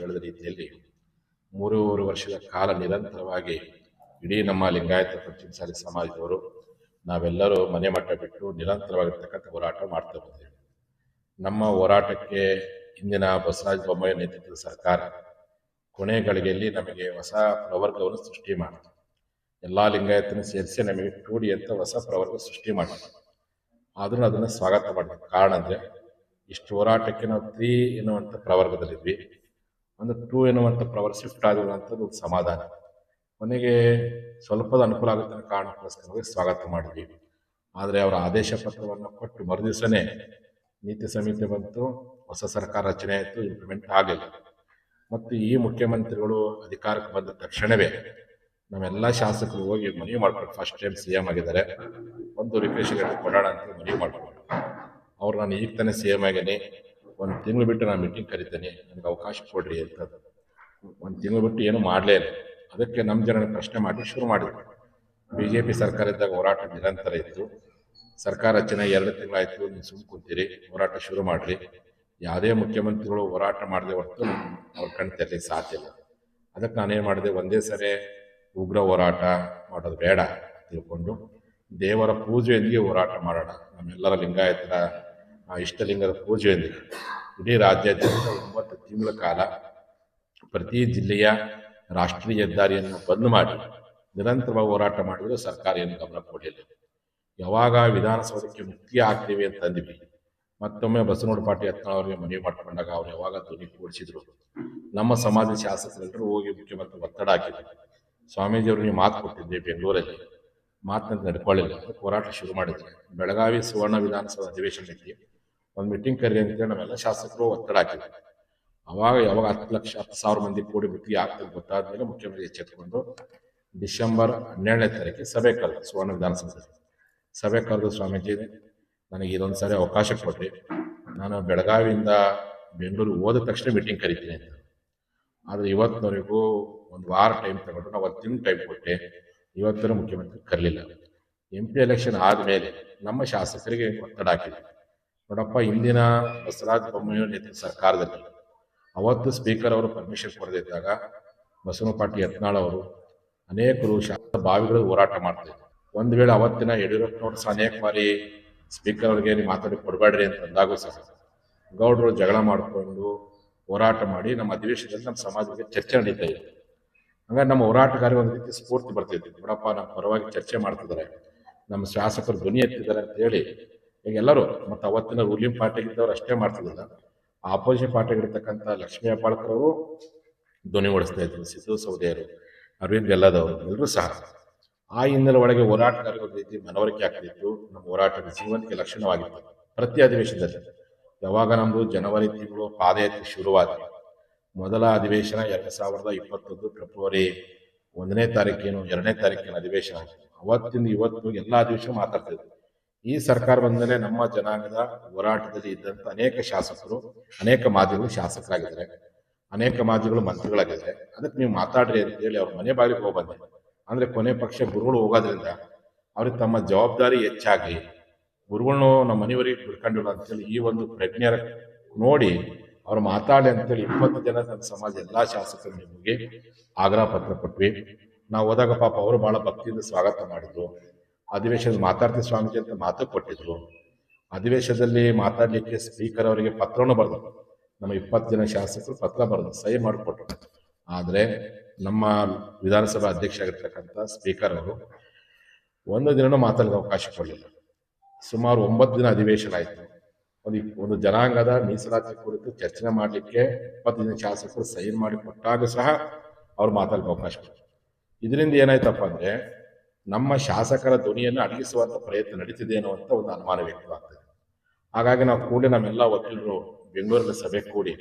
ಹೇಳಿದ ರೀತಿಯಲ್ಲಿ ಮೂರೂವರೆ ವರ್ಷದ ಕಾಲ ನಿರಂತರವಾಗಿ ಇಡೀ ನಮ್ಮ ಲಿಂಗಾಯತ ಪಂಚಮಸಾಲಿ ಸಮಾಜದವರು, ನಾವೆಲ್ಲರೂ ಮನೆ ಮಟ್ಟ ಬಿಟ್ಟು ನಿರಂತರವಾಗಿರ್ತಕ್ಕಂಥ ಹೋರಾಟ ಮಾಡ್ತಾ ಬಂದಿದ್ದೇವೆ. ನಮ್ಮ ಹೋರಾಟಕ್ಕೆ ಇಂದಿನ ಬಸವರಾಜ ಬೊಮ್ಮಾಯಿ ನೇತೃತ್ವದ ಸರ್ಕಾರ ಕೊನೆ ಗಳಿಗೆಯಲ್ಲಿ ನಮಗೆ ಹೊಸ ಪ್ರವರ್ಗವನ್ನು ಸೃಷ್ಟಿ ಮಾಡಿತು. ಎಲ್ಲ ಲಿಂಗಾಯತನ ಸೇರಿಸಿ ನಮಗೆ ಟೂಡಿ ಅಂತ ಹೊಸ ಪ್ರವರ್ಗ ಸೃಷ್ಟಿ ಮಾಡಿತು. ಆದರೂ ಅದನ್ನು ಸ್ವಾಗತ ಮಾಡಬೇಕು ಕಾರಣ ಅಂದರೆ ಇಷ್ಟು ಹೋರಾಟಕ್ಕೆ ನಾವು ತ್ರೀ ಎನ್ನುವಂಥ ಪ್ರವರ್ಗದಲ್ಲಿದ್ವಿ. ಒಂದು ಟೂ ಎನ್ನುವಂಥ ಪ್ರವರ್ ಶಿಫ್ಟ್ ಆಗಿರುವಂಥದ್ದು ಒಂದು ಸಮಾಧಾನ. ಕೊನೆಗೆ ಸ್ವಲ್ಪದ ಅನುಕೂಲ ಆಗುತ್ತೆ ಅನ್ನೋ ಕಾರಣಕ್ಕೋಸ್ಕರವಾಗಿ ಸ್ವಾಗತ ಮಾಡಿದ್ವಿ. ಆದರೆ ಅವರ ಆದೇಶ ಪತ್ರವನ್ನು ಕೊಟ್ಟು ಮರುದಿವಸನೇ ನೀತಿ ಸಮಿತಿ ಬಂತು, ಹೊಸ ಸರ್ಕಾರ ರಚನೆ ಆಯಿತು ಇಂಪ್ಲಿಮೆಂಟ್ ಆಗಲಿಲ್ಲ. ಮತ್ತು ಈ ಮುಖ್ಯಮಂತ್ರಿಗಳು ಅಧಿಕಾರಕ್ಕೆ ಬಂದ ತಕ್ಷಣವೇ ನಾವೆಲ್ಲ ಶಾಸಕರು ಹೋಗಿ ಮನವಿ ಮಾಡ್ಕೊಂಡು ಫಸ್ಟ್ ಟೈಮ್ ಸಿ ಎಂ ಆಗಿದ್ದಾರೆ. ಒಂದು ರಿಕ್ವೆಸ್ಟ್ ಕೊಡೋಣ ಅಂತ ಮನವಿ ಮಾಡ್ಕೊಂಡು ಅವ್ರು ನಾನು ಈಗ ತಾನೇ ಸಿ ಎಂ ಆಗೇನಿ. ಒಂದು ತಿಂಗಳು ಬಿಟ್ಟು ನಾನು ಮೀಟಿಂಗ್ ಕರಿತೇನೆ. ನನಗೆ ಅವಕಾಶ ಕೊಡ್ರಿ ಅಂತ. ಒಂದು ತಿಂಗಳು ಬಿಟ್ಟು ಏನು ಮಾಡಲೇ ಇಲ್ಲ. ಅದಕ್ಕೆ ನಮ್ಮ ಜನ ಪ್ರಶ್ನೆ ಮಾಡಿ ಶುರು ಮಾಡಿದ್ರು ಬಿ ಜೆ ಪಿ ಸರ್ಕಾರ ಇದ್ದಾಗ ಹೋರಾಟ ನಿರಂತರ ಇತ್ತು. ಸರ್ಕಾರ ರಚನೆ ಎರಡು ತಿಂಗಳಾಯಿತು. ನೀವು ಸುಮ್ ಕೂತೀರಿ. ಹೋರಾಟ ಶುರು ಮಾಡಿರಿ ಯಾವುದೇ ಮುಖ್ಯಮಂತ್ರಿಗಳು ಹೋರಾಟ ಮಾಡದೆ ಹೊರತು ಅವ್ರ ಕಣ್ ತೆರಲಿಕ್ಕೆ ಸಾಧ್ಯ ಇಲ್ಲ. ಅದಕ್ಕೆ ನಾನೇನು ಮಾಡಿದೆ? ಒಂದೇ ಸರಿ ಉಗ್ರ ಹೋರಾಟ ಮಾಡೋದು ಬೇಡ ತಿಳ್ಕೊಂಡು ದೇವರ ಪೂಜೆಯೊಂದಿಗೆ ಹೋರಾಟ ಮಾಡೋಣ. ನಮ್ಮೆಲ್ಲರ ಲಿಂಗಾಯತರ ಆ ಇಷ್ಟಲಿಂಗದ ಪೂಜೆಯೊಂದಿಗೆ ಇಡೀ ರಾಜ್ಯಾದ್ಯಂತ ಒಂಬತ್ತು ತಿಂಗಳ ಕಾಲ ಪ್ರತಿ ಜಿಲ್ಲೆಯ ರಾಷ್ಟ್ರೀಯ ಹೆದ್ದಾರಿಯನ್ನು ಬಂದ್ ಮಾಡಿ, ನಿರಂತರವಾಗಿ ಹೋರಾಟ ಮಾಡಿದರೆ ಸರ್ಕಾರ ಏನು ಗಮನ ಕೊಡಲಿಲ್ಲ. ಯಾವಾಗ ವಿಧಾನಸೌಧಕ್ಕೆ ಮುಕ್ತಿ ಆಗ್ತೀವಿ ಅಂತ ಅಂದ್ವಿ. ಮತ್ತೊಮ್ಮೆ ಬಸವನಗೌಡ ಪಾಟೀಲ್ ಯತ್ನಾಳವರಿಗೆ ಮನವಿ ಮಾಡ್ಕೊಂಡಾಗ ಅವ್ರು ಯಾವಾಗ ಧ್ವನಿ ಕೂಡಿಸಿದ್ರು. ನಮ್ಮ ಸಮಾಜ ಶಾಸಕರೆಲ್ಲರೂ ಹೋಗಿ ಮುಖ್ಯಮಂತ್ರಿ ಒತ್ತಡ ಹಾಕಿದ್ರು. ಸ್ವಾಮೀಜಿಯವರು ನೀವು ಮಾತು ಕೊಟ್ಟಿದ್ದೆ ಬೆಂಗಳೂರಲ್ಲಿ. ಮಾತನ್ನ ನಡ್ಕೊಳ್ಳಿಲ್ಲ. ಹೋರಾಟ ಶುರು ಮಾಡಿದ್ರು. ಬೆಳಗಾವಿ ಸುವರ್ಣ ವಿಧಾನಸಭಾ ಅಧಿವೇಶನಕ್ಕೆ ಒಂದು ಮೀಟಿಂಗ್ ಕರಿ ಅಂತೇಳಿ ನಾವೆಲ್ಲ ಶಾಸಕರು ಒತ್ತಡ ಹಾಕಿದ್ವಿ ಅವಾಗ ಯಾವಾಗ ಹತ್ತು ಲಕ್ಷ, ಹತ್ತು ಸಾವಿರ ಮಂದಿ ಕೂಡಿ ಮೀಟಿಂಗ್ ಆಗ್ತದೆ ಗೊತ್ತಾದ್ಮೇಲೆ ಮುಖ್ಯಮಂತ್ರಿ ಎಚ್ಚೆತ್ಕೊಂಡು ಡಿಸೆಂಬರ್ ಹನ್ನೆರಡನೇ ತಾರೀಕಿಗೆ ಸಭೆ ಕರೆದು ಸುವರ್ಣ ವಿಧಾನಸಭೆ ಸಭೆ ಕರೆದು ಸ್ವಾಮೀಜಿ, ನನಗೆ ಇದೊಂದು ಸಾರಿ ಅವಕಾಶ ಕೊಡ್ರಿ ನಾನು ಬೆಳಗಾವಿಯಿಂದ ಬೆಂಗಳೂರಿಗೆ ಹೋದ ತಕ್ಷಣ ಮೀಟಿಂಗ್ ಕರಿತೀನಿ ಅಂತ ಆದರೆ ಇವತ್ತಿನವರೆಗೂ ಒಂದು ವಾರ ಟೈಮ್ ತಗೊಂಡು ನಾವು ತಿಂಗಳು ಟೈಮ್ ಕೊಟ್ಟೆ. ಇವತ್ತಿನ ಮುಖ್ಯಮಂತ್ರಿ ಕರಲಿಲ್ಲ. ಎಂ ಪಿ ಎಲೆಕ್ಷನ್ ಆದಮೇಲೆ ನಮ್ಮ ಶಾಸಕರಿಗೆ ಒತ್ತಡ ಹಾಕಿದೆ ನೋಡಪ್ಪ ಇಂದಿನ ಬಸವರಾಜ ಬೊಮ್ಮಾಯಿ ನೇತೃತ್ವ ಸರ್ಕಾರದಲ್ಲಿ ಅವತ್ತು ಸ್ಪೀಕರ್ ಅವರು ಪರ್ಮಿಷನ್ ಕೊಡದಿದ್ದಾಗ ಬಸವನ ಪಾಟಿ ಯತ್ನಾಳ್ ಅವರು ಅನೇಕರು ಶಾಸಕ ಬಾವಿಗಳು ಹೋರಾಟ ಮಾಡ್ತಿದ್ರು ಒಂದು ವೇಳೆ ಅವತ್ತಿನ ಯಡಿಯೂರಪ್ಪನವರು ಸಹ ಅನೇಕ ಬಾರಿ ಸ್ಪೀಕರ್ ಅವರಿಗೆ ನೀವು ಮಾತಾಡಿ ಕೊಡಬೇಡ್ರಿ ಅಂತ ಅಂದಾಗೂ ಸಹ ಗೌಡರು ಜಗಳ ಮಾಡಿಕೊಂಡು ಹೋರಾಟ ಮಾಡಿ ನಮ್ಮ ಅಧಿವೇಶನದಲ್ಲಿ ನಮ್ಮ ಸಮಾಜಕ್ಕೆ ಚರ್ಚೆ ನಡೀತಾ ಇದೆ ಹಂಗಾಗಿ ನಮ್ಮ ಹೋರಾಟಗಾರರಿಗೆ ಒಂದು ರೀತಿ ಸ್ಫೂರ್ತಿ ಬರ್ತಿದ್ವಿ ನೋಡಪ್ಪ ನಮ್ಮ ಪರವಾಗಿ ಚರ್ಚೆ ಮಾಡ್ತಿದ್ದಾರೆ ನಮ್ಮ ಶಾಸಕರು ಧ್ವನಿ ಎತ್ತಿದ್ದಾರೆ ಅಂತ ಹೇಳಿ ಈಗ ಎಲ್ಲರೂ ಮತ್ತು ಅವತ್ತಿನ ರೂಲಿಂಗ್ ಪಾರ್ಟಿಗಿದ್ದವ್ರು ಅಷ್ಟೇ ಮಾಡ್ತಿದ್ದಿಲ್ಲ. ಆಪೋಸಿಷನ್ ಪಾರ್ಟಿಗಿರ್ತಕ್ಕಂಥ ಲಕ್ಷ್ಮೀ ಹೆಬ್ಬಾಳ್ಕರ್ ಧ್ವನಿ ಓಡಿಸ್ತಾ ಇದ್ರು, ಸಿದ್ದು ಸೌದೆಯರು, ಅರವಿಂದ್ ಗೆಲ್ಲದವರು ಎಲ್ಲರೂ ಸಹ. ಆ ಹಿನ್ನೆಲೆ ಒಳಗೆ ಹೋರಾಟಗಾರರಿಗೆ ಒಂದು ರೀತಿ ಮನವರಿಕೆ ಆಗ್ತಿತ್ತು. ನಮ್ಮ ಹೋರಾಟದ ಜೀವನಕ್ಕೆ ಲಕ್ಷಣವಾಗಿತ್ತು. ಪ್ರತಿ ಅಧಿವೇಶನದಲ್ಲಿ. ಯಾವಾಗ ನಮ್ಮದು ಜನವರಿ ತಿಂಗಳು ಪಾದಯಾತ್ರೆ ಶುರುವಾದ. ಮೊದಲ ಅಧಿವೇಶನ ಎರಡು ಸಾವಿರದ ಇಪ್ಪತ್ತೊಂದು ಫೆಬ್ರವರಿ ಒಂದನೇ ತಾರೀಕೇನು ಎರಡನೇ ತಾರೀಕಿನ ಅಧಿವೇಶನ ಅವತ್ತಿಂದ ಇವತ್ತು ಎಲ್ಲ ಅಧಿವೇಶನ ಮಾತಾಡ್ತಿದ್ರು ಈ ಸರ್ಕಾರ ಬಂದ ಮೇಲೆ ನಮ್ಮ ಜನಾಂಗದ ಹೋರಾಟದಲ್ಲಿ ಇದ್ದಂಥ ಅನೇಕ ಶಾಸಕರು, ಅನೇಕ ಮಾಧ್ಯಮಗಳು ಶಾಸಕರಾಗಿದ್ದಾರೆ. ಅನೇಕ ಮಾದಿಗಳು ಮಂತ್ರಿಗಳಾಗಿದ್ದಾರೆ. ಅದಕ್ಕೆ ನೀವು ಮಾತಾಡ್ರಿ ಅಂತ ಹೇಳಿ ಅವ್ರ ಮನೆ ಬಾಗಿಲಿಗೆ ಹೋಗ್ಬಂದೆ ಅಂದ್ರೆ ಕೊನೆ ಪಕ್ಷ ಗುರುಗಳು ಹೋಗೋದ್ರಿಂದ ಅವ್ರಿಗೆ ತಮ್ಮ ಜವಾಬ್ದಾರಿ ಹೆಚ್ಚಾಗಿ ಗುರುಗಳನ್ನು ನಮ್ಮ ಮನೆಯವರಿಗೆ ಬಿಡ್ಕೊಂಡಿಲ್ಲ ಅಂತೇಳಿ ಈ ಒಂದು ಪ್ರಜ್ಞೆಯ ನೋಡಿ ಅವ್ರು ಮಾತಾಡಿ ಅಂತೇಳಿ ಇಪ್ಪತ್ತು ಜನ ನಮ್ಮ ಸಮಾಜ ಎಲ್ಲಾ ಶಾಸಕರು ನಿಮಗೆ ಆಗ್ರಹ ಪತ್ರ ಕೊಟ್ವಿ. ನಾವು ಹೋದಾಗ ಪಾಪ ಅವರು ಬಹಳ ಭಕ್ತಿಯಿಂದ ಸ್ವಾಗತ ಮಾಡಿದ್ರು. ಅಧಿವೇಶನ ಮಾತಾಡ್ತೀವಿ ಸ್ವಾಮೀಜಿ ಅಂತ ಮಾತು ಕೊಟ್ಟಿದ್ರು. ಅಧಿವೇಶನದಲ್ಲಿ ಮಾತಾಡಲಿಕ್ಕೆ ಸ್ಪೀಕರ್ ಅವರಿಗೆ ಪತ್ರವನ್ನು ಬರ್ದು, ನಮ್ಮ ಇಪ್ಪತ್ತು ಜನ ಶಾಸಕರು ಪತ್ರ ಬರೆದು ಸಹಿ ಮಾಡಿಕೊಟ್ರು. ಆದರೆ ನಮ್ಮ ವಿಧಾನಸಭಾ ಅಧ್ಯಕ್ಷ ಆಗಿರ್ತಕ್ಕಂಥ ಸ್ಪೀಕರ್ ಅವರು ಒಂದು ದಿನನೂ ಮಾತಾಡಲು ಅವಕಾಶ ಕೊಡಲಿಲ್ಲ. ಸುಮಾರು ಒಂಬತ್ತು ದಿನ ಅಧಿವೇಶನ ಆಯಿತು. ಒಂದು ಒಂದು ಜನಾಂಗದ ಮೀಸಲಾತಿ ಕುರಿತು ಚರ್ಚೆ ಮಾಡಲಿಕ್ಕೆ ಇಪ್ಪತ್ತು ದಿನ ಶಾಸಕರು ಸಹಿ ಮಾಡಿ ಕೊಟ್ಟಾಗ ಸಹ ಅವ್ರು ಮಾತಾಡಲು ಅವಕಾಶ ಕೊಟ್ಟರು ಇದರಿಂದ ಏನಾಯ್ತಪ್ಪ ಅಂದ್ರೆ ನಮ್ಮ ಶಾಸಕರ ಧ್ವನಿಯನ್ನು ಅಡಗಿಸುವಂತ ಪ್ರಯತ್ನ ನಡೀತಿದೆ ಅನ್ನುವಂಥ ಒಂದು ಅನುಮಾನ ವ್ಯಕ್ತವಾಗ್ತದೆ. ಹಾಗಾಗಿ ನಾವು ಕೂಡಲೇ ನಮ್ಮೆಲ್ಲ ವಕೀಲರು ಬೆಂಗಳೂರಿನ ಸಭೆ ಕೂಡಿ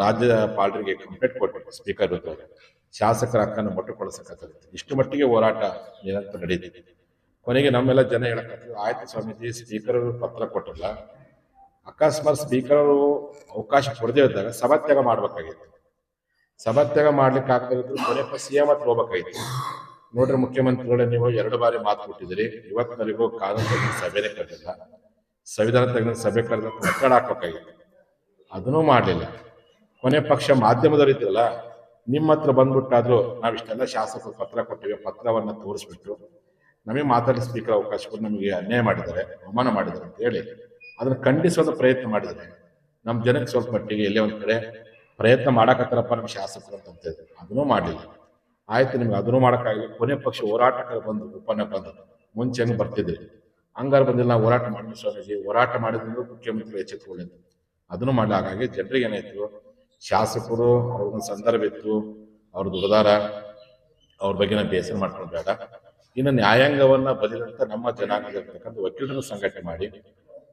ರಾಜ್ಯ ಪಾಲ್ರಿಗೆ ಕಂಪ್ಲೇಂಟ್ ಕೊಟ್ಟು ಸ್ಪೀಕರ್ ವಿರುದ್ಧ ಶಾಸಕರ ಹಕ್ಕನ್ನು ಮೊಟ್ಟುಗೊಳಿಸಕತ್ತದೆ ಇಷ್ಟು ಮಟ್ಟಿಗೆ ಹೋರಾಟ ನಿರಂತರ ನಡೀತಿದೆ. ಕೊನೆಗೆ ನಮ್ಮೆಲ್ಲ ಜನ ಹೇಳಕತ್ತಿದ್ರು ಆಯ್ತು ಸ್ವಾಮೀಜಿ, ಸ್ಪೀಕರ್ ಪತ್ರ ಕೊಟ್ಟಿಲ್ಲ. ಅಕಸ್ಮಾತ್ ಸ್ಪೀಕರ್ ಅವಕಾಶ ಕೊಡದೇ ಇದ್ದಾಗ ಸಭಾತ್ಯಾಗ ಮಾಡ್ಬೇಕಾಗಿತ್ತು. ಸಭಾತ್ಯಾಗ ಮಾಡ್ಲಿಕ್ಕೆ ಆಗ್ತಿದ್ರು ಕೊನೆ ಸಿ ಎಂ ಹತ್ರ ಹೋಗ್ಬೇಕಾಗಿತ್ತು. ನೋಡ್ರಿ ಮುಖ್ಯಮಂತ್ರಿಗಳೇ, ನೀವು ಎರಡು ಬಾರಿ ಮಾತು ಕೊಟ್ಟಿದ್ದೀರಿ. ಇವತ್ತಿನವರೆಗೂ ಕಾನೂನು ತಜ್ಞ ಸಭೆನೇ ಕರೆದಿಲ್ಲ. ಸಂವಿಧಾನ ತಜ್ಞ ಸಭೆ ಕರೆದ ಒತ್ತಡ ಹಾಕ್ಬೇಕಾಗಿತ್ತು ಅದನ್ನೂ ಮಾಡಲಿಲ್ಲ. ಕೊನೆ ಪಕ್ಷ ಮಾಧ್ಯಮದವರು ಇದ್ರಲ್ಲ, ನಿಮ್ಮ ಹತ್ರ ಬಂದ್ಬಿಟ್ಟಾದ್ರು ನಾವು ಇಷ್ಟೆಲ್ಲ ಶಾಸಕರು ಪತ್ರ ಕೊಟ್ಟಿವಿ, ಪತ್ರವನ್ನು ತೋರಿಸ್ಬಿಟ್ಟು ನಮಗೆ ಮಾತಾಡಿಸ್ಬೇಕಾದ ಸ್ಪೀಕರ್ ನಮಗೆ ಅನ್ಯಾಯ ಮಾಡಿದ್ದಾರೆ, ಅವಮಾನ ಮಾಡಿದ್ದಾರೆ ಅಂತ ಹೇಳಿ, ಅದನ್ನು ಖಂಡಿಸೋದು ಪ್ರಯತ್ನ ಮಾಡಿದ್ದಾರೆ. ನಮ್ಮ ಜನಕ್ಕೆ ಸ್ವಲ್ಪ ಮಟ್ಟಿಗೆ ಎಲ್ಲೇ ಒಂದು ಕಡೆ ಪ್ರಯತ್ನ ಮಾಡಕತ್ತಾರಪ್ಪ ನಮ್ಮ ಶಾಸಕರು ಅಂತ ಅಂತಿದ್ರು. ಅದನ್ನೂ ಮಾಡಲಿಲ್ಲ. ಆಯ್ತು ನಿಮ್ಗೆ ಅದನ್ನು ಮಾಡೋಕ್ಕಾಗಲಿ. ಕೊನೆ ಪಕ್ಷ ಹೋರಾಟಕ್ಕೆ ಬಂದು ಉಪನ್ಯಾಸ ಬಂದದ್ದು. ಮುಂಚೆ ಹೆಂಗೆ ಬರ್ತಿದ್ರಿ? ಹಂಗಾರೆ ಬಂದಿಲ್ಲ, ನಾವು ಹೋರಾಟ ಮಾಡಿದ್ವಿ ಸ್ವಾಮೀಜಿ. ಹೋರಾಟ ಮಾಡಿದ್ರು ಮುಖ್ಯಮಂತ್ರಿ ಎಚ್ಚೆತ್ತುಕೊಳ್ಳಿದ್ದು ಅದನ್ನು ಮಾಡಲಿ ಹಾಗಾಗಿ ಜನರಿಗೆ ಏನಾಯ್ತು? ಶಾಸಕರು, ಅವ್ರಿಗೊಂದು ಸಂದರ್ಭ ಇತ್ತು. ಅವ್ರ ದುಡ್ದಾರ ಅವ್ರ ಬಗ್ಗೆ ನಾವು ಬೇಸರ ಮಾಡ್ಕೊಂಡು ಬೇಡ ಇನ್ನು ನ್ಯಾಯಾಂಗವನ್ನ ಬಲಿದಂತ ನಮ್ಮ ಜನಾಂಗದಲ್ಲಿರ್ತಕ್ಕಂಥ ವಕೀಲರನ್ನು ಸಂಘಟನೆ ಮಾಡಿ,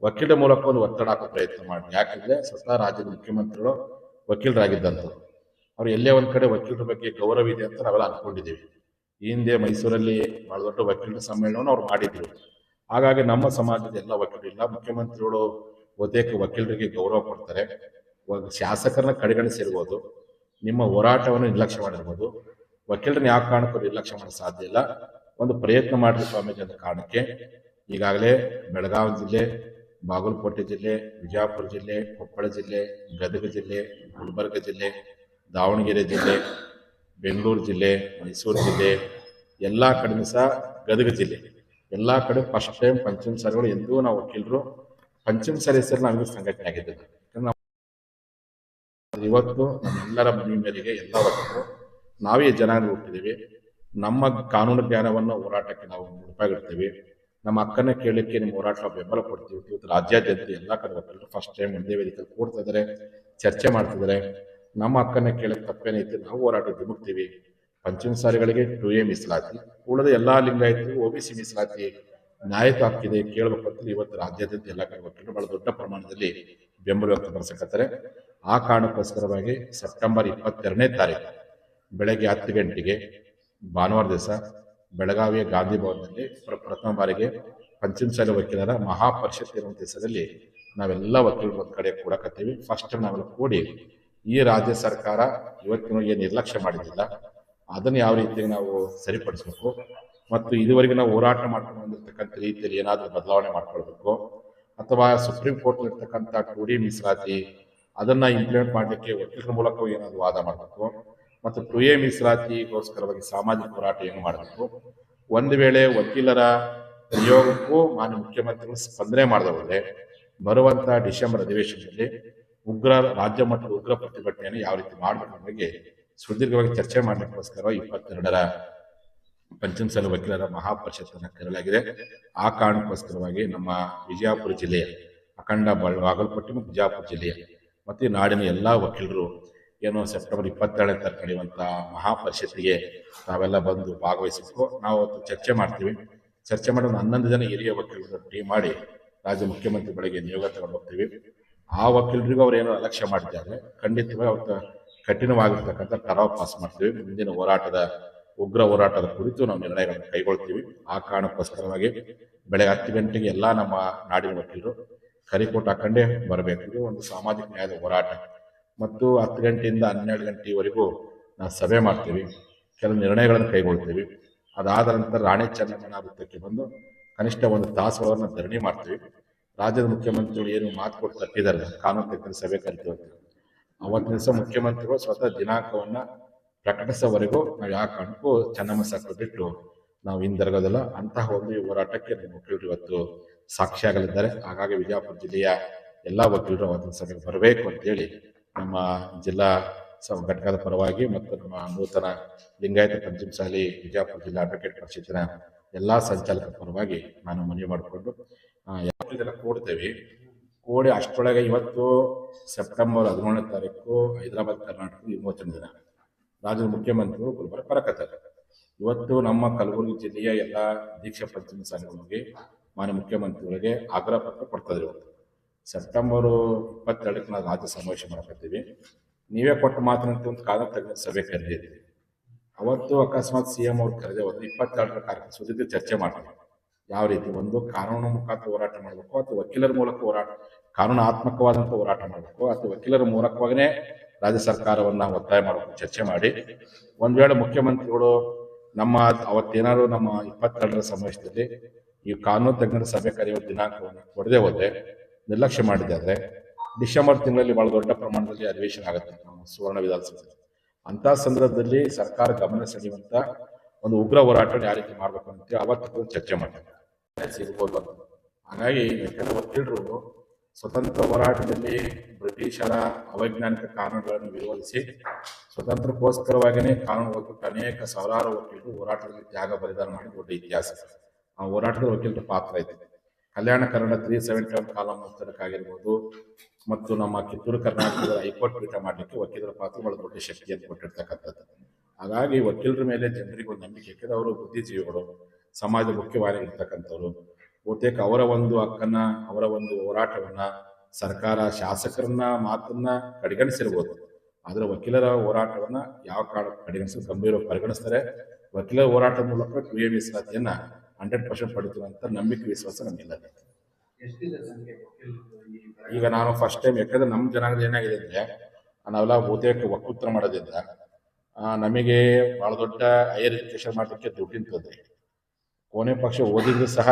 ವಕೀಲರ ಮೂಲಕ ಒಂದು ಒತ್ತಡ ಹಾಕೋ ಪ್ರಯತ್ನ ಮಾಡಿ. ಯಾಕಂದ್ರೆ ಸ್ವತಃ ರಾಜ್ಯದ ಮುಖ್ಯಮಂತ್ರಿಗಳು ವಕೀಲರಾಗಿದ್ದಂಥವ್ರು. ಅವ್ರು ಎಲ್ಲೇ ಒಂದು ಕಡೆ ವಕೀಲರ ಬಗ್ಗೆ ಗೌರವ ಇದೆ ಅಂತ ನಾವೆಲ್ಲ ಅಂದ್ಕೊಂಡಿದ್ದೀವಿ ಈ ಹಿಂದೆ ಮೈಸೂರಲ್ಲಿ ಬಹಳ ದೊಡ್ಡ ವಕೀಲರ ಸಮ್ಮೇಳನವನ್ನು ಅವ್ರು ಮಾಡಿದ್ರು. ಹಾಗಾಗಿ ನಮ್ಮ ಸಮಾಜದ ಎಲ್ಲ ವಕೀಲರಿಲ್ಲ ಮುಖ್ಯಮಂತ್ರಿಗಳು ಬಹುತೇಕ ವಕೀಲರಿಗೆ ಗೌರವ ಕೊಡ್ತಾರೆ. ಶಾಸಕರನ್ನ ಕಡೆಗಣಿಸಿರ್ಬೋದು, ನಿಮ್ಮ ಹೋರಾಟವನ್ನು ನಿರ್ಲಕ್ಷ್ಯ ಮಾಡಿರ್ಬೋದು. ವಕೀಲರನ್ನ ಯಾವ ಕಾರಣಕ್ಕೂ ನಿರ್ಲಕ್ಷ್ಯ ಮಾಡಲು ಸಾಧ್ಯ ಇಲ್ಲ. ಒಂದು ಪ್ರಯತ್ನ ಮಾಡ್ರಿ ಸ್ವಾಮೀಜಿ ಅಂತ ಕಾರಣಕ್ಕೆ ಈಗಾಗಲೇ ಬೆಳಗಾವಿ ಜಿಲ್ಲೆ, ಬಾಗಲಕೋಟೆ ಜಿಲ್ಲೆ ವಿಜಯಪುರ ಜಿಲ್ಲೆ, ಕೊಪ್ಪಳ ಜಿಲ್ಲೆ, ಗದಗ ಜಿಲ್ಲೆ, ಗುಲ್ಬರ್ಗ ಜಿಲ್ಲೆ ದಾವಣಗೆರೆ ಜಿಲ್ಲೆ, ಬೆಂಗಳೂರು ಜಿಲ್ಲೆ, ಮೈಸೂರು ಜಿಲ್ಲೆ, ಎಲ್ಲ ಕಡೆನೂ ಸಹ ಗದಗ ಜಿಲ್ಲೆ. ಎಲ್ಲ ಕಡೆ ಫಸ್ಟ್ ಟೈಮ್ ಪಂಚಮ ಸಾರಿಗಳು ಎಂದೂ ನಾವು ವಕೀಲರು. ಪಂಚಮ ಸಾರಿ ಹೆಸರು ನಮಗೆ ಸಂಘಟನೆ ಆಗಿದ್ದೇವೆ ಇವತ್ತು ನಮ್ಮೆಲ್ಲರ ಮನವಿ ಮೇರೆಗೆ ಎಲ್ಲ ವಕೀಲರು, ನಾವೇ ಜನಾಂಗ ಹುಟ್ಟಿದ್ದೀವಿ ನಮ್ಮ ಕಾನೂನು ಜ್ಞಾನವನ್ನು ಹೋರಾಟಕ್ಕೆ ನಾವು ಮುಡುಪಾಗಿಡ್ತೀವಿ. ನಮ್ಮ ಅಕ್ಕನ ಕೇಳಲಿಕ್ಕೆ ನಿಮ್ಮ ಹೋರಾಟ ಬೆಂಬಲ ಕೊಡ್ತೀವಿ. ಇವತ್ತು ರಾಜ್ಯಾದ್ಯಂತ ಎಲ್ಲ ಕಡೆ ಫಸ್ಟ್ ಟೈಮ್ ಒಂದೇ ವೇದಿಕೆಯಲ್ಲಿ ಕೂಡ್ತಿದ್ದಾರೆ ಚರ್ಚೆ ಮಾಡ್ತಿದ್ದಾರೆ. ನಮ್ಮ ಅಕ್ಕನ ಕೇಳಕ್ಕೆ ತಪ್ಪೇನೈತಿ, ನಾವು ಹೋರಾಟ ಧುಮುಕ್ತೀವಿ ಪಂಚಮ ಸಾರಿಗಳಿಗೆ ಟು ಎ ಮೀಸಲಾತಿ, ಉಳಿದ ಎಲ್ಲ ಲಿಂಗಾಯಿತು ಒ ಬಿ ಸಿ ಮೀಸಲಾತಿ ನ್ಯಾಯತ ಹಾಕಿದೆ ಕೇಳಬೇಕು ಅಂತ ಇವತ್ತು ರಾಜ್ಯಾದ್ಯಂತ ಎಲ್ಲ ಕಡೆ ವಕೀಲರು ಬಹಳ ದೊಡ್ಡ ಪ್ರಮಾಣದಲ್ಲಿ ಬೆಂಬಲ ವ್ಯಕ್ತಪಡಿಸಕತ್ತಾರೆ ಆ ಕಾರಣಕ್ಕೋಸ್ಕರವಾಗಿ ಸೆಪ್ಟೆಂಬರ್ ಇಪ್ಪತ್ತೆರಡನೇ ತಾರೀಕು ಬೆಳಗ್ಗೆ ಹತ್ತು ಗಂಟೆಗೆ ಭಾನುವಾರ ದಿವಸ ಬೆಳಗಾವಿಯ ಗಾಂಧಿ ಭವನದಲ್ಲಿ ಪ್ರ- ಪ್ರಥಮ ಬಾರಿಗೆ ಪಂಚಮಸಾಲಿ ವಕೀಲರ ಮಹಾಪರಿಷತ್ ಇರುವಂತ ದಿವಸದಲ್ಲಿ ನಾವೆಲ್ಲ ವಕೀಲರು ಒಂದು ಕಡೆ ಕೂಡಕತ್ತೀವಿ. ಫಸ್ಟ್ ನಾವೆಲ್ಲ ಕೂಡಿ ಈ ರಾಜ್ಯ ಸರ್ಕಾರ ಇವತ್ತಿನ ಏನು ನಿರ್ಲಕ್ಷ್ಯ ಮಾಡಿದ್ದಿಲ್ಲ, ಅದನ್ನು ಯಾವ ರೀತಿಯಾಗಿ ನಾವು ಸರಿಪಡಿಸಬೇಕು ಮತ್ತು ಇದುವರೆಗೆ ನಾವು ಹೋರಾಟ ಮಾಡ್ಕೊಂಡು ಬಂದಿರತಕ್ಕಂಥ ರೀತಿಯಲ್ಲಿ ಏನಾದರೂ ಬದಲಾವಣೆ ಮಾಡ್ಕೊಳ್ಬೇಕು ಅಥವಾ ಸುಪ್ರೀಂ ಕೋರ್ಟ್ ಇರ್ತಕ್ಕಂಥ ಟು ಡಿ ಮೀಸಲಾತಿ ಅದನ್ನ ಇಂಪ್ಲಿಮೆಂಟ್ ಮಾಡಲಿಕ್ಕೆ ವಕೀಲರ ಮೂಲಕ ಏನಾದರೂ ವಾದ ಮಾಡಬೇಕು ಮತ್ತು ಟು ಎ ಮೀಸಲಾತಿಗೋಸ್ಕರವಾಗಿ ಸಾಮಾಜಿಕ ಹೋರಾಟ ಏನು ಮಾಡಬೇಕು. ಒಂದು ವೇಳೆ ವಕೀಲರ ನಿಯೋಗಕ್ಕೂ ಮಾನ್ಯ ಮುಖ್ಯಮಂತ್ರಿಗಳು ಸ್ಪಂದನೆ ಮಾಡಿದವರೆ ಬರುವಂತ ಡಿಸೆಂಬರ್ ಅಧಿವೇಶನದಲ್ಲಿ ಉಗ್ರ ರಾಜ್ಯ ಮಟ್ಟದ ಉಗ್ರ ಪ್ರತಿಭಟನೆಯನ್ನು ಯಾವ ರೀತಿ ಮಾಡಬೇಕು ಬಗ್ಗೆ ಸುದೀರ್ಘವಾಗಿ ಚರ್ಚೆ ಮಾಡಲಿಕ್ಕೋಸ್ಕರ ಇಪ್ಪತ್ತೆರಡರ ಸಲ ವಕೀಲರ ಮಹಾಪರಿಷತ್ತನ್ನು ಕರೆಯಲಾಗಿದೆ. ಆ ಕಾರಣಕ್ಕೋಸ್ಕರವಾಗಿ ನಮ್ಮ ವಿಜಯಪುರ ಜಿಲ್ಲೆಯ ಅಖಂಡ ಬಾಗಲಕೋಟೆ ಮತ್ತು ವಿಜಯಪುರ ಜಿಲ್ಲೆಯ ಮತ್ತು ನಾಡಿನ ಎಲ್ಲ ವಕೀಲರು ಏನು ಸೆಪ್ಟೆಂಬರ್ ಇಪ್ಪತ್ತೆರಡನೇ ತಾರೀಕು ನಡೆಯುವಂಥ ಮಹಾಪರಿಷತ್ತಿಗೆ ತಾವೆಲ್ಲ ಬಂದು ಭಾಗವಹಿಸಬೇಕು ನಾವು ಅವತ್ತು ಚರ್ಚೆ ಮಾಡ್ತೀವಿ. ಚರ್ಚೆ ಮಾಡಿ ಒಂದು ಹನ್ನೊಂದು ಜನ ಹಿರಿಯ ವಕೀಲರು ಟೀಮ್ ಮಾಡಿ ರಾಜ್ಯ ಮುಖ್ಯಮಂತ್ರಿ ಬಳಿಗೆ ನಿಯೋಗ ತಗೊಂಡು ಹೋಗ್ತೀವಿ. ಆ ವಕೀಲರಿಗೂ ಅವ್ರು ಏನೋ ಅಲಕ್ಷ್ಯ ಮಾಡಿದ್ದಾರೆ. ಖಂಡಿತವಾಗಿ ಅವತ್ತು ಕಠಿಣವಾಗಿರ್ತಕ್ಕಂಥ ಟರಾವ್ ಪಾಸ್ ಮಾಡ್ತೀವಿ. ಮುಂದಿನ ಹೋರಾಟದ, ಉಗ್ರ ಹೋರಾಟದ ಕುರಿತು ನಾವು ನಿರ್ಣಯಗಳನ್ನು ಕೈಗೊಳ್ತೀವಿ. ಆ ಕಾರಣಕ್ಕೋಸ್ಕರವಾಗಿ ಬೆಳಗ್ಗೆ ಹತ್ತು ಗಂಟೆಗೆ ಎಲ್ಲ ನಮ್ಮ ನಾಡಿನ ವಕೀಲರು ಕರಿಕೋಟ್ ಹಾಕೊಂಡೇ ಬರಬೇಕು. ಇದು ಒಂದು ಸಾಮಾಜಿಕ ನ್ಯಾಯದ ಹೋರಾಟ. ಮತ್ತು ಹತ್ತು ಗಂಟೆಯಿಂದ ಹನ್ನೆರಡು ಗಂಟೆವರೆಗೂ ನಾವು ಸಭೆ ಮಾಡ್ತೀವಿ. ಕೆಲವು ನಿರ್ಣಯಗಳನ್ನು ಕೈಗೊಳ್ತೀವಿ. ಅದಾದ ನಂತರ ರಾಣಿ ಚೆನ್ನಮ್ಮನ ವೃತ್ತಕ್ಕೆ ಬಂದು ಕನಿಷ್ಠ ಒಂದು ತಾಸುಗಳನ್ನು ಧರಣಿ ಮಾಡ್ತೀವಿ. ರಾಜ್ಯದ ಮುಖ್ಯಮಂತ್ರಿಗಳು ಏನು ಮಾತು ಕೊಟ್ಟು ತಟ್ಟಿದ್ದಾರೆ ಕಾನೂನು ತಜ್ಞರ ಸಭೆ ಕರಿತೀವಿ ಅವತ್ತಿನ ದಿವಸ ಮುಖ್ಯಮಂತ್ರಿಗಳು ಸ್ವತಃ ದಿನಾಂಕವನ್ನ ಪ್ರಕಟಿಸೋವರೆಗೂ ನಾವು ಯಾವ ಕಾರಣಕ್ಕೂ ಚೆನ್ನಮ್ಮ ಬಿಟ್ಟು ನಾವು ಹಿಂದರಗೋದಿಲ್ಲ. ಅಂತಹ ಒಂದು ಹೋರಾಟಕ್ಕೆ ನಮ್ಮ ವಕೀಲರು ಇವತ್ತು ಸಾಕ್ಷಿಯಾಗಲಿದ್ದಾರೆ. ಹಾಗಾಗಿ ವಿಜಯಪುರ ಜಿಲ್ಲೆಯ ಎಲ್ಲಾ ವಕೀಲರು ಅವತ್ತಿನ ಸಭೆಗೆ ಬರಬೇಕು ಅಂತೇಳಿ ನಮ್ಮ ಜಿಲ್ಲಾ ಘಟಕದ ಪರವಾಗಿ ಮತ್ತು ನಮ್ಮ ನೂತನ ಲಿಂಗಾಯತ ಪಂಚಮಸಾಲಿ ವಿಜಯಪುರ ಜಿಲ್ಲಾ ಅಡ್ವೊಕೇಟ್ ಪರಿಷತ್ತಿನ ಎಲ್ಲ ಸಂಚಾಲಕರ ಪರವಾಗಿ ನಾನು ಮನವಿ ಮಾಡಿಕೊಂಡು ಇದೆಲ್ಲ ಕೂಡ್ತೇವೆ. ಕೂಡಿ ಅಷ್ಟರೊಳಗೆ ಇವತ್ತು ಸೆಪ್ಟೆಂಬರ್ ಹದಿನೇಳನೇ ತಾರೀಕು ಹೈದರಾಬಾದ್ ಕರ್ನಾಟಕ ವಿಮೋಚನೆ ದಿನ. ರಾಜ್ಯದ ಮುಖ್ಯಮಂತ್ರಿಗಳು ಗುಲ್ಬರ್ಗ ಬರಕತ್ತಾರೆ ಇವತ್ತು ನಮ್ಮ ಕಲಬುರಗಿ ಜಿಲ್ಲೆಯ ಎಲ್ಲ ದೀಕ್ಷಾ ಪ್ರತಿನಿಧಿ ಸಂಘಗಳಿಗೆ ಮಾನ್ಯ ಮುಖ್ಯಮಂತ್ರಿಗಳಿಗೆ ಆಗ್ರಹ ಪತ್ರ ಕೊಡ್ತದೆ ಇವತ್ತು. ಸೆಪ್ಟೆಂಬರು ಇಪ್ಪತ್ತೆರಡಕ್ಕೆ ನಾವು ರಾಜ್ಯ ಸಮಾವೇಶ ಮಾಡಕತ್ತೀವಿ ನೀವೇ ಕೊಟ್ಟು ಮಾತನಾಡ್ತೀವಿ ಒಂದು ಕಾಲ ತಜ್ಞ ಸಭೆ ಕರೆದಿದ್ದೀವಿ. ಅವತ್ತು ಅಕಸ್ಮಾತ್ ಸಿ ಎಂ ಅವ್ರು ಕರೆದೇ ಹೋದ್ರೆ ಇಪ್ಪತ್ತೆರಡರ ಕಾರ್ಯಕ್ರಮ ಸುದ್ದಿ ಚರ್ಚೆ ಮಾಡ್ತೀವಿ. ಯಾವ ರೀತಿ? ಒಂದು ಕಾನೂನು ಮುಖಾಂತರ ಹೋರಾಟ ಮಾಡಬೇಕು ಅಥವಾ ವಕೀಲರ ಮೂಲಕ ಹೋರಾಟ ಕಾನೂನಾತ್ಮಕವಾದಂಥ ಹೋರಾಟ ಮಾಡಬೇಕು ಅಥವಾ ವಕೀಲರ ಮೂಲಕವಾಗನೇ ರಾಜ್ಯ ಸರ್ಕಾರವನ್ನು ಒತ್ತಾಯ ಮಾಡಬೇಕು, ಚರ್ಚೆ ಮಾಡಿ. ಒಂದ್ ವೇಳೆ ಮುಖ್ಯಮಂತ್ರಿಗಳು ನಮ್ಮ ಅವತ್ತೇನಾದ್ರು ನಮ್ಮ ಇಪ್ಪತ್ತೆರಡರ ಸಮಾವೇಶದಲ್ಲಿ ಈ ಕಾನೂನು ತಜ್ಞರ ಸಭೆ ಕರೆಯುವ ದಿನಾಂಕವನ್ನು ಕೊಡದೆ ಹೋದೆ ನಿರ್ಲಕ್ಷ್ಯ ಮಾಡಿದ್ದಾರೆ ಡಿಸೆಂಬರ್ ತಿಂಗಳಲ್ಲಿ ಬಹಳ ದೊಡ್ಡ ಪ್ರಮಾಣದಲ್ಲಿ ಅಧಿವೇಶನ ಆಗುತ್ತೆ ನಮ್ಮ ಸುವರ್ಣ ವಿಧಾನಸಭೆ. ಅಂತ ಸಂದರ್ಭದಲ್ಲಿ ಸರ್ಕಾರ ಗಮನ ಸೆಳೆಯುವಂತ ಒಂದು ಉಗ್ರ ಹೋರಾಟ ಯಾವ ರೀತಿ ಮಾಡ್ಬೇಕು ಅಂತ ಅವತ್ತು ಚರ್ಚೆ ಮಾಡ್ತಾರೆ. ಸಿಗ್ಬೋದು. ಹಾಗಾಗಿ ಕೆಲವು ವಕೀಲರು ಸ್ವತಂತ್ರ ಹೋರಾಟದಲ್ಲಿ ಬ್ರಿಟಿಷರ ಅವೈಜ್ಞಾನಿಕ ಕಾನೂನುಗಳನ್ನು ವಿರೋಧಿಸಿ, ಸ್ವತಂತ್ರಕ್ಕೋಸ್ಕರವಾಗಿಯೇ ಕಾನೂನು ಓದ್ಬಿಟ್ಟು ಅನೇಕ ಸಾವಿರಾರು ವಕೀಲರು ಹೋರಾಟದಲ್ಲಿ ತ್ಯಾಗ ಬಲಿದಾನ ಮಾಡಿ ದೊಡ್ಡ ಇತಿಹಾಸ. ಆ ಹೋರಾಟದ ವಕೀಲರ ಪಾತ್ರ ಇದೆ. Kalyana Kannada three seventy one column ಮತ್ತು ನಮ್ಮ ಕಿತ್ತೂರು ಕರ್ನಾಟಕದ ಹೈಕೋರ್ಟ್ ಪೀಠ ಮಾಡಲಿಕ್ಕೆ ವಕೀಲರ ಪಾತ್ರ ಬಹಳ ದೊಡ್ಡ ಶಕ್ತಿಯನ್ನು ಕೊಟ್ಟಿರ್ತಕ್ಕಂಥದ್ದು. ಹಾಗಾಗಿ ವಕೀಲರ ಮೇಲೆ ಜನರಿಗೆ ಒಂದು ನಂಬಿಕೆ ಯಾಕೆಂದ್ರೆ ಅವರು ಬುದ್ಧಿಜೀವಿಗಳು. ಸಮಾಜದ ಮುಖ್ಯವಾಗಿರ್ತಕ್ಕಂಥವ್ರು ಬಹುತೇಕ ಅವರ ಒಂದು ಹಕ್ಕನ್ನ ಅವರ ಒಂದು ಹೋರಾಟವನ್ನ ಸರ್ಕಾರ ಶಾಸಕರನ್ನ ಮಾತನ್ನ ಕಡೆಗಣಿಸಿರ್ಬೋದು. ಆದರೆ ವಕೀಲರ ಹೋರಾಟವನ್ನ ಯಾವ ಕಾರಣ ಕಡೆಗಣಿಸಿ ಗಂಭೀರ ಪರಿಗಣಿಸ್ತಾರೆ? ವಕೀಲರ ಹೋರಾಟದ ಮೂಲಕ ಕ್ರಿಯೆ ಮೀಸಲಾತಿಯನ್ನ ಹಂಡ್ರೆಡ್ ಪರ್ಸೆಂಟ್ ಪಡಿತೀವಿ ಅಂತ ನಂಬಿಕೆ ವಿಶ್ವಾಸ ನಮಗಿಲ್ಲ. ಈಗ ನಾನು ಫಸ್ಟ್ ಟೈಮ್ ಯಾಕಂದ್ರೆ ನಮ್ಮ ಜನಾಂಗದ ಏನಾಗಿದೆ ಅಂದ್ರೆ ನಾವೆಲ್ಲ ಬಹುತೇಕ ಒಕ್ಕೂತ್ರ ಮಾಡೋದ್ರಿಂದ ನಮಗೆ ಬಹಳ ದೊಡ್ಡ ಹೈಯರ್ ಎಜುಕೇಶನ್ ಮಾಡಲಿಕ್ಕೆ ದುಡ್ಡಿನ ತೊಂದರೆ ಕೊನೆ ಪಕ್ಷ ಓದಿದ್ರು ಸಹ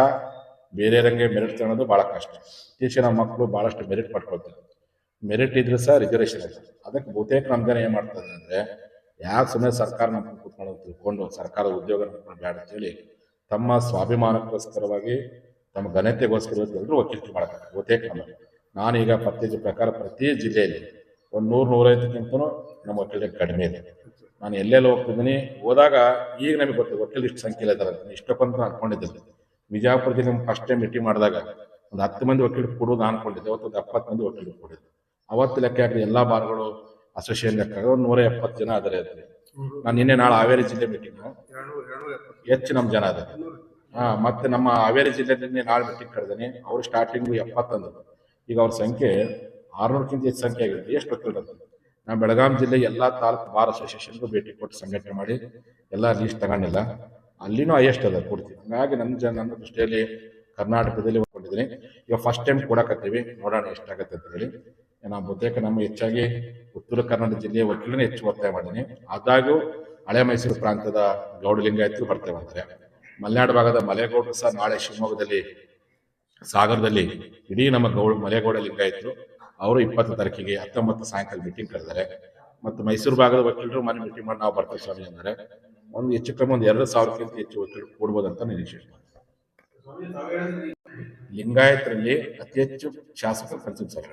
ಬೇರೆ ರಂಗೆ ಮೆರಿಟ್ ತಗೊಳೋದು ಭಾಳ ಕಷ್ಟ. ಇತ್ತೀಚಿನ ಮಕ್ಕಳು ಭಾಳಷ್ಟು ಮೆರಿಟ್ ಪಡ್ಕೊಳ್ತಾರೆ. ಮೆರಿಟ್ ಇದ್ರೆ ಸಹ ರಿಸರ್ವೇಷನ್ ಇದೆ ಅದಕ್ಕೆ ಬಹುತೇಕ ನಮ್ಮ ಜನ ಏನ್ ಮಾಡ್ತಾರೆ ಅಂದ್ರೆ ಯಾಕೆ ಸುಮ್ಮನೆ ಸರ್ಕಾರ ನಮ್ಮ ಕೂತ್ಕೊಂಡು ತಿಳ್ಕೊಂಡು ಸರ್ಕಾರದ ಉದ್ಯೋಗ ಬೇಡ ಅಂತೇಳಿ ತಮ್ಮ ಸ್ವಾಭಿಮಾನಕ್ಕೋಸ್ಕರವಾಗಿ, ತಮ್ಮ ಘನತೆಗೋಸ್ಕರ ಎಲ್ಲರೂ ವಕೀಲಿಕೆ ಮಾಡ್ತಾರೆ. ಬಹುತೇಕ ನಮ್ಮ ನಾನೀಗ ಪ್ರತಿ ಪ್ರಕಾರ ಪ್ರತಿ ಜಿಲ್ಲೆಯಲ್ಲಿ ಒಂದು ನೂರು ನೂರೈದಕ್ಕಿಂತ ನಮ್ಮ ವಕೀಲರಿಗೆ ಕಡಿಮೆ ಇದೆ. ನಾನು ಎಲ್ಲೆಲ್ಲ ಹೋಗ್ತಿದ್ದೀನಿ. ಹೋದಾಗ ಈಗ ನಮಗೆ ಗೊತ್ತು ಒಟ್ಟಲ್ಲಿ ಇಷ್ಟು ಸಂಖ್ಯೆ ಇದ್ದಾರೆ ಅಂತ. ಇಷ್ಟಕ್ಕಂತ ನಾನು ಅನ್ಕೊಂಡಿದ್ದೆ. ವಿಜಯಪುರ ಜಿಲ್ಲೆ ಫಸ್ಟ್ ಟೈಮ್ ಮೀಟಿಂಗ್ ಮಾಡಿದಾಗ ಒಂದು ಹತ್ತು ಮಂದಿ ವಕೀಲರು ಕೊಡೋದು ಅನ್ಕೊಂಡಿದ್ದೆ. ಅವತ್ತು ಒಂದು ಎಪ್ಪತ್ತು ಮಂದಿ ವಕೀಲರು ಕೊಡಿದ್ದೆ ಅವತ್ತು ಲೆಕ್ಕ ಹಾಕಿದ್ರೆ ಎಲ್ಲ ಬಾರ್ಗಳು ಅಸೋಸಿಯೇಷನ್ ಲೆಕ್ಕ ಒಂದು ನೂರ ಎಪ್ಪತ್ತು ಜನ ಆದರೆ ಅದರಲ್ಲಿ ನಾನು ನಿನ್ನೆ ನಾಳೆ ಹಾವೇರಿ ಜಿಲ್ಲೆ ಮೀಟಿಂಗು ಹೆಚ್ಚು ನಮ್ಮ ಜನ ಅದ ಹಾಂ ಮತ್ತೆ ನಮ್ಮ ಹಾವೇರಿ ಜಿಲ್ಲೆಯಲ್ಲಿ ನಾಳೆ ಮೀಟಿಂಗ್ ಕರೆದೇನೆ. ಅವ್ರು ಸ್ಟಾರ್ಟಿಂಗು ಎಪ್ಪತ್ತಂದ್ರು ಈಗ ಅವ್ರ ಸಂಖ್ಯೆ ಆರ್ನೂರಕ್ಕಿಂತ ಹೆಚ್ಚು ಸಂಖ್ಯೆ ಆಗಿದೆ ಎಷ್ಟು ವಕೀಲರು ನಾವು ಬೆಳಗಾಂ ಜಿಲ್ಲೆ ಎಲ್ಲ ತಾಲೂಕು ಬಾರ್ ಅಸೋಸಿಯೇಷನ್ಗೂ ಭೇಟಿ ಕೊಟ್ಟು ಸಂಘಟನೆ ಮಾಡಿ ಎಲ್ಲ ಲೀಸ್ಟ್ ತಗೊಂಡಿಲ್ಲ. ಅಲ್ಲಿನೂ ಹೈಯೆಸ್ಟ್ ಅದ ಕೊಡ್ತೀವಿ ಹಾಗಾಗಿ ನನ್ನ ಜನ ನನ್ನ ದೃಷ್ಟಿಯಲ್ಲಿ ಕರ್ನಾಟಕದಲ್ಲಿ ಕೊಂಡಿದ್ದೀನಿ ಇವಾಗ ಫಸ್ಟ್ ಟೈಮ್ ಕೊಡಕತ್ತೀವಿ. ನೋಡೋಣ ಎಷ್ಟಾಗತ್ತೆ ಅಂತ ಹೇಳಿ. ನಾವು ಬಹುತೇಕ ನಮ್ಮ ಹೆಚ್ಚಾಗಿ ಉತ್ತರ ಕರ್ನಾಟಕ ಜಿಲ್ಲೆಯ ವಕೀಲನೇ ಹೆಚ್ಚು ಒತ್ತಾಯ ಮಾಡಿದ್ದೀನಿ ಆದಾಗ್ಯೂ ಹಳೆ ಮೈಸೂರು ಪ್ರಾಂತದ ಗೌಡ ಲಿಂಗಾಯತರು ಬರ್ತೇವೆ ಅಂತಾರೆ ಮಲೆನಾಡು ಭಾಗದ ಮಲೆಗೌಡರು ಸಹ ನಾಳೆ ಶಿವಮೊಗ್ಗದಲ್ಲಿ ಸಾಗರದಲ್ಲಿ ಇಡೀ ನಮ್ಮ ಗೌಡ ಮಲೆಗೌಡ ಲಿಂಗಾಯತರು ಅವರು ಇಪ್ಪತ್ತು ತಾರೀಕಿಗೆ ಹತ್ತೊಂಬತ್ತು ಸಾಯಂಕಾಲ ಮೀಟಿಂಗ್ ಕರೆದಾರೆ ಮತ್ತು ಮೈಸೂರು ಭಾಗದ ವಕೀಲರು ಮನೆ ಮೀಟಿಂಗ್ ಮಾಡಿ ನಾವು ಬರ್ತೀವಿ ಸ್ವಾಮಿ ಅಂದರೆ. ಒಂದು ಹೆಚ್ಚು ಕಮ್ಮಿ ಒಂದು ಎರಡು ಸಾವಿರಕ್ಕಿಂತ ಹೆಚ್ಚು ವಕೀಲರು ಕೊಡ್ಬೋದಂತ ನಿರೀಕ್ಷೆ ಲಿಂಗಾಯತರಲ್ಲಿ ಅತಿ ಹೆಚ್ಚು ಶಾಸಕರು ಕನ್ಸಿಲ್ ಸರ್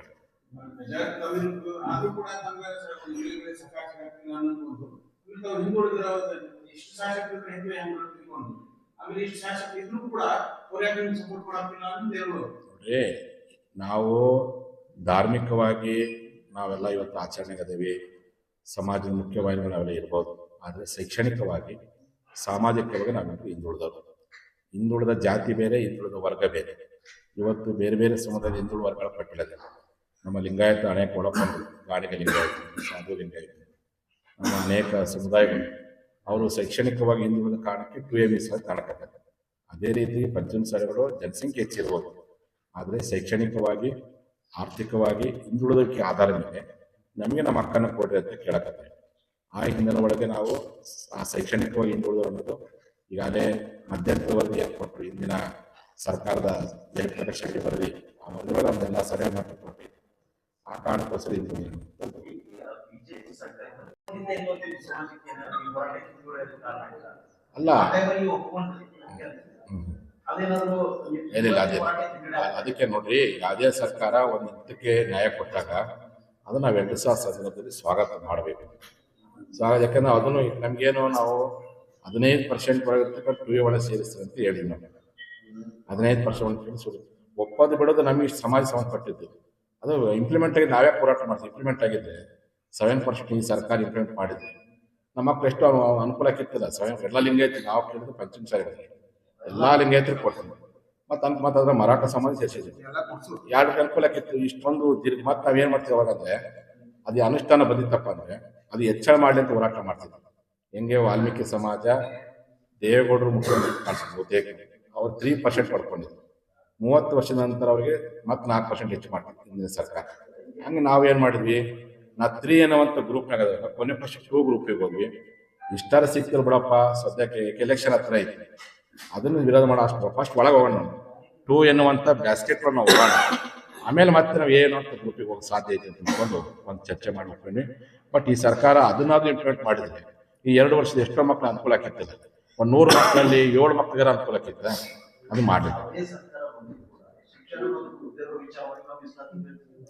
ನಾವು ಧಾರ್ಮಿಕವಾಗಿ ನಾವೆಲ್ಲ ಇವತ್ತು ಆಚರಣೆಗದೇವಿ, ಸಮಾಜದ ಮುಖ್ಯವಾಹಿನಿಗಳು ನಾವೆಲ್ಲ ಇರ್ಬೋದು. ಆದರೆ ಶೈಕ್ಷಣಿಕವಾಗಿ, ಸಾಮಾಜಿಕವಾಗಿ ನಾವೆಲ್ಲರೂ ಹಿಂದುಳಿದವರು. ಹಿಂದುಳಿದ ಜಾತಿ ಬೇರೆ, ಹಿಂದುಳಿದ ವರ್ಗ ಬೇರೆ. ಇವತ್ತು ಬೇರೆ ಬೇರೆ ಸಮುದಾಯದ ಹಿಂದುಳಿದ ವರ್ಗಗಳ ಪಟ್ಟಿಲ್ಲದೆ ನಮ್ಮ ಲಿಂಗಾಯತ ಅನೇಕ ಒಳಪಂಡು ಗಾಡಿಗ ಲಿಂಗಾಯತ ಸಾಧು ಲಿಂಗಾಯತ ನಮ್ಮ ಅನೇಕ ಸಮುದಾಯಗಳು, ಅವರು ಶೈಕ್ಷಣಿಕವಾಗಿ ಹಿಂದುಳಿದ ಕಾರಣಕ್ಕೆ ಟು ಎ ಮೀಸಲಾತಿ ಕಾಣಕತ್ತಾರೆ ಅದೇ ರೀತಿ ಪಂಚಮಸಾಲಿಗಳು ಜನಸಂಖ್ಯೆ ಹೆಚ್ಚಿರ್ಬೋದು. ಆದರೆ ಶೈಕ್ಷಣಿಕವಾಗಿ ಆರ್ಥಿಕವಾಗಿ ಹಿಂದುಳಿದಕ್ಕೆ ಆಧಾರ ಮೇಲೆ ನಮಗೆ ನಮ್ಮ ಅಕ್ಕನ ಕೊಡ್ರಿ ಅಂತ ಕೇಳಕತ್ತೆ ಆ ಹಿಂದಿನ ಒಳಗೆ ನಾವು ಆ ಶೈಕ್ಷಣಿಕವಾಗಿ ಹಿಂದುಳಿದು ಅನ್ನೋದು ಈಗಾಗಲೇ ಮಧ್ಯಂತರ ವರದಿ ಕೊಟ್ಟರು ಹಿಂದಿನ ಸರ್ಕಾರದ ಜಯಪ್ರಕಾಶ್ ಶೆಟ್ಟಿ ವರದಿ ಆ ವರದಿಯೊಳಗೆ ಅದನ್ನೆಲ್ಲ ಸರಿಯಾಗಿ ಮಾಡಿ ಕೊಟ್ಟು ಆ ಕಾರಣಕ್ಕೋಸ್ಕರ. ಅಲ್ಲ. ಏನಿಲ್ಲ ಅದೇ ಅದಕ್ಕೆ ನೋಡ್ರಿ ಯಾವುದೇ ಸರ್ಕಾರ ಒಂದು ಹಂತಕ್ಕೆ ನ್ಯಾಯ ಕೊಟ್ಟಾಗ ಅದನ್ನ ನಾವು ಎರಡು ಸಾವಿರ ಸಂದರ್ಭದಲ್ಲಿ ಸ್ವಾಗತ ಮಾಡಬೇಕು. ಸ್ವಾಗತ ಯಾಕಂದ್ರೆ ಅದನ್ನು ನಮಗೇನು ನಾವು ಹದಿನೈದು ಪರ್ಸೆಂಟ್ ಒಳಗಿರ್ತಕ್ಕಂಥ ಟು ಎ ಒಳಗೆ ಸೇರಿಸ್ತೀವಿ ಅಂತ ಹೇಳಿದ್ವಿ ನಾವು. ಹದಿನೈದು ಪರ್ಸೆಂಟ್ ಒಪ್ಪದು ಬಿಡೋದು ನಮಗೆ ಸಮಾಜ ಸಂಬಂಧಪಟ್ಟಿದ್ದು. ಅದು ಇಂಪ್ಲಿಮೆಂಟ್ ಆಗಿ ನಾವೇ ಹೋರಾಟ ಮಾಡ್ತೀವಿ. ಇಂಪ್ಲಿಮೆಂಟ್ ಆಗಿದೆ ಸೆವೆನ್ ಪರ್ಸೆಂಟ್ ಈ ಸರ್ಕಾರ ಇಂಪ್ಲಿಮೆಂಟ್ ಮಾಡಿದೆ ನಮ್ಮ ಮಕ್ಕಳು ಎಷ್ಟು ಅನು- ಅನುಕೂಲ ಕಿತ್ತಿಲ್ಲ ಸೆವೆನ್ ಎಲ್ಲ ಐತಿ. ನಾವು ಕೇಳಿದ್ರೆ ಪಂಚಮ ಸಾರಿ ಎಲ್ಲಾ ಲಿಂಗಾಯತರು ಕೊಡ್ತೀನಿ ಮತ್ತು ಅಂತ ಮತ್ತೆ ಅದ್ರ ಮರಾಠ ಸಮಾಜ ಸೇರಿಸಿದ್ವಿ ಎರಡು ಅನುಕೂಲಕ್ಕಿತ್ತು ಇಷ್ಟೊಂದು ದೀರ್ಘ ಮತ್ತು ನಾವೇನು ಮಾಡ್ತೀವಿ ಅವಾಗಂದ್ರೆ ಅದು ಅನುಷ್ಠಾನ ಬಂದಿತ್ತಪ್ಪ ಅಂದ್ರೆ ಅದು ಹೆಚ್ಚಳ ಮಾಡ್ಲಿ ಅಂತ ಹೋರಾಟ ಮಾಡ್ತಿದ್ವಿ ಹೆಂಗೆ ವಾಲ್ಮೀಕಿ ಸಮಾಜ ದೇವೇಗೌಡರು ಮುಖ್ಯಮಂತ್ರಿ ಕಾಣಿಸ್ತು ಬಹುತೇಕ. ಅವ್ರು ತ್ರೀ ಪರ್ಸೆಂಟ್ ಪಡ್ಕೊಂಡಿದ್ರು. ಮೂವತ್ತು ವರ್ಷದ ನಂತರ ಅವರಿಗೆ ಮತ್ತೆ ನಾಲ್ಕು ಪರ್ಸೆಂಟ್ ಹೆಚ್ಚು ಮಾಡ್ತಿತ್ತು ಹಿಂದಿನ ಸರ್ಕಾರ. ಹಂಗೆ ನಾವೇನು ಮಾಡಿದ್ವಿ? ನಾ ತ್ರೀ ಅನ್ನುವಂಥ ಗ್ರೂಪ್ನಾಗ ಅದ ಕೊನೆ ಪಕ್ಷ ಟೂ ಗ್ರೂಪಿಗೆ ಹೋದ್ವಿ. ಇಷ್ಟಾರ ಸಿಕ್ತಿಲ್ಲ ಬಿಡಪ್ಪ ಸದ್ಯಕ್ಕೆ ಎಲೆಕ್ಷನ್ ಹತ್ರ ಐತಿ. ಅದನ್ನು ವಿರೋಧ ಮಾಡೋ ಅಷ್ಟು ಫಸ್ಟ್ ಒಳಗೆ ಹೋಗೋಣ ನಾವು ಟೂ ಎನ್ನುವಂಥ ಬ್ಯಾಸ್ಕೆಟ್ ನಾವು ಹೋಗೋಣ. ಆಮೇಲೆ ಮತ್ತೆ ನಾವು ಏನು ಅಂತ ಗ್ರೂಪಿಗೆ ಹೋಗೋಕೆ ಸಾಧ್ಯ ಐತೆ ಅಂತ ಅಂದ್ಕೊಂಡು ಒಂದು ಚರ್ಚೆ ಮಾಡಿ ಬಟ್ ಈ ಸರ್ಕಾರ ಅದನ್ನಾದ್ರೂ ಇಂಪ್ಲಿಮೆಂಟ್ ಮಾಡಿದ್ರೆ ಈ ಎರಡು ವರ್ಷದ ಎಷ್ಟೋ ಮಕ್ಕಳು ಅನುಕೂಲ ಆಗಿರ್ತದೆ ಒಂದು ನೂರು ಮಕ್ಕಳಲ್ಲಿ ಏಳು ಮಕ್ಕಳಿಗಾರ ಅನುಕೂಲ ಆಗಿತ್ತ ಅದು ಬೀಳ್ತೀವಿ.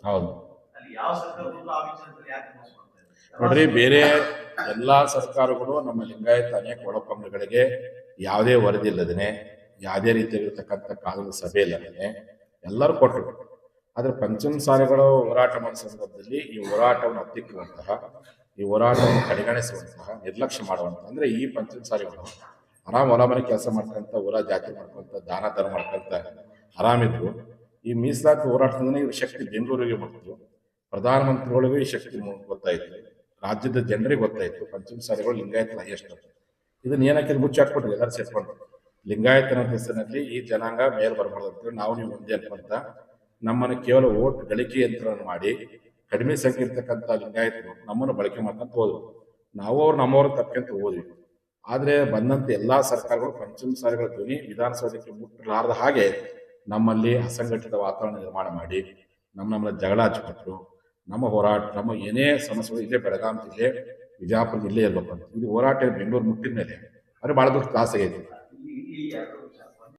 ಹೌದು. ನೋಡ್ರಿ, ಬೇರೆ ಎಲ್ಲ ಸರ್ಕಾರಗಳು ನಮ್ಮ ಲಿಂಗಾಯತ ಅನೇಕ ಒಳಪಂಗಡಗಳಿಗೆ ಯಾವುದೇ ವರದಿ ಇಲ್ಲದೇ ಯಾವುದೇ ರೀತಿಯಾಗಿರ್ತಕ್ಕಂಥ ಕಾನೂನು ಸಭೆ ಇಲ್ಲದೇ ಎಲ್ಲರೂ ಕೊಟ್ಟರು. ಆದರೆ ಪಂಚಮಸಾಲಿಗಳು ಹೋರಾಟ ಮಾಡೋ ಸಂದರ್ಭದಲ್ಲಿ ಈ ಹೋರಾಟವನ್ನು ಹತ್ತಿಕ್ಕುವಂತಹ ಈ ಹೋರಾಟವನ್ನು ಕಡೆಗಣಿಸುವಂತಹ, ನಿರ್ಲಕ್ಷ್ಯ ಮಾಡುವಂತಹ, ಅಂದರೆ ಈ ಪಂಚಮಸಾಲಿಗಳು ಆರಾಮ್ ಹೊಲ ಮನೆ ಕೆಲಸ ಮಾಡ್ಕೊಂತ ಹೊರ ಜಾತಿ ಮಾಡ್ಕೊಂತ, ದಾನ ಧರ್ಮ ಮಾಡ್ಕೊಂತ ಆರಾಮಿದ್ರು. ಈ ಮೀಸಲಾತಿ ಹೋರಾಟದಿಂದ ಇವ್ರ ಶಕ್ತಿ ಬೆಂಗಳೂರಿಗೆ ಬಂತು ಪ್ರಧಾನಮಂತ್ರಿಗಳಿಗೂ ಈ ಶಕ್ತಿ ಗೊತ್ತಾಯಿತು. ರಾಜ್ಯದ ಜನರಿಗೆ ಗೊತ್ತಾಯ್ತು. ಲಿಂಗಾಯತ ಹೈಯೆಸ್ಟ್ ಇದನ್ನ ಏನಕ್ಕೆ ಮುಚ್ಚಾಕ್ಬಿಟ್ರು ಎಲ್ಲರೂ ಸೇರ್ಕೊಂಡು. ಲಿಂಗಾಯತನ ಹೆಸರಿನಲ್ಲಿ ಈ ಜನಾಂಗ ಮೇಲ್ ಬರಬಾರ್ದು ಅಂತ ನಾವು ನೀವು ಒಂದೇ ಅಂತ ನಮ್ಮನ್ನು ಕೇವಲ ಓಟ್ ಗಳಿಕೆ ಯಂತ್ರವನ್ನು ಮಾಡಿ ಕಡಿಮೆ ಸಂಖ್ಯೆ ಇರ್ತಕ್ಕಂಥ ಲಿಂಗಾಯತರು ನಮ್ಮನ್ನು ಬಳಕೆ ಮಾಡ್ಕೊಂತ ಹೋದ್ರು. ನಾವು ಅವ್ರು ನಮ್ಮವ್ರ ತಪ್ಪಂತ ಹೋದ್ವಿ. ಆದ್ರೆ ಬಂದಂತ ಎಲ್ಲಾ ಸರ್ಕಾರಗಳು ಪಂಚಮಸಾಲಿಗಳ ಧ್ವನಿ ವಿಧಾನಸೌಧಕ್ಕೆ ಮುಟ್ಟಲಾರದ ಹಾಗೆ ನಮ್ಮಲ್ಲಿ ಅಸಂಘಟಿತ ವಾತಾವರಣ ನಿರ್ಮಾಣ ಮಾಡಿ ನಮ್ಮ ನಮ್ಮನ್ನ ಜಗಳ ಹಚ್ಚಿಕೊಟ್ರು ನಮ್ಮ ಹೋರಾಟ, ನಮ್ಮ ಏನೇ ಸಮಸ್ಯೆಗಳು ಇದೆ ಬೆಳಗಾಂ ವಿಜಯಪುರ ಜಿಲ್ಲೆ ಇರ್ಬೇಕು ಅಂತ ಇದು ಹೋರಾಟ ಬೆಂಗಳೂರು ಮುಟ್ಟಿದ ಮೇಲೆ. ಅಂದರೆ ಭಾಳ ದೊಡ್ಡ ತ್ರಾಸ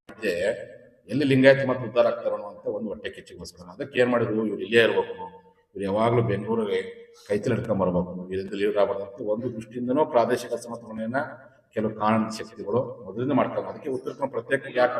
ಮತ್ತೆ ಎಲ್ಲಿ ಲಿಂಗಾಯತ ಮತ್ತು ಉದ್ಧಾರ ಆಗ್ತಾರೋ ಅಂತ ಒಂದು ಹೊಟ್ಟೆ ಕೆಚ್ಚಿಗೋಸ್ಕರ. ಅದಕ್ಕೆ ಏನು ಮಾಡಿದ್ರು? ಇವ್ರು ಇಲ್ಲೇ ಇರಬೇಕು. ಇವ್ರು ಯಾವಾಗಲೂ ಬೆಂಗಳೂರಿಗೆ ಕೈತಲ್ ಹಿಡ್ಕೊಂಡ್ ಬರ್ಬೇಕು ಇದರಿಂದ ಲೀಡರ್ ಆಗ್ಬಾರ್ದು ಅಂತ ಒಂದು ದೃಷ್ಟಿಯಿಂದನೂ ಪ್ರಾದೇಶಿಕ ಸಮತೋಲನೆಯನ್ನ ಕೆಲವು ಕಾನೂನು ಶಕ್ತಿಗಳು ಮೊದಲಿಂದ ಮಾಡ್ಕೊಂಡು ಅದಕ್ಕೆ ಉತ್ತರ ಕನ್ನಡ ಪ್ರತ್ಯೇಕ ಯಾಕೆ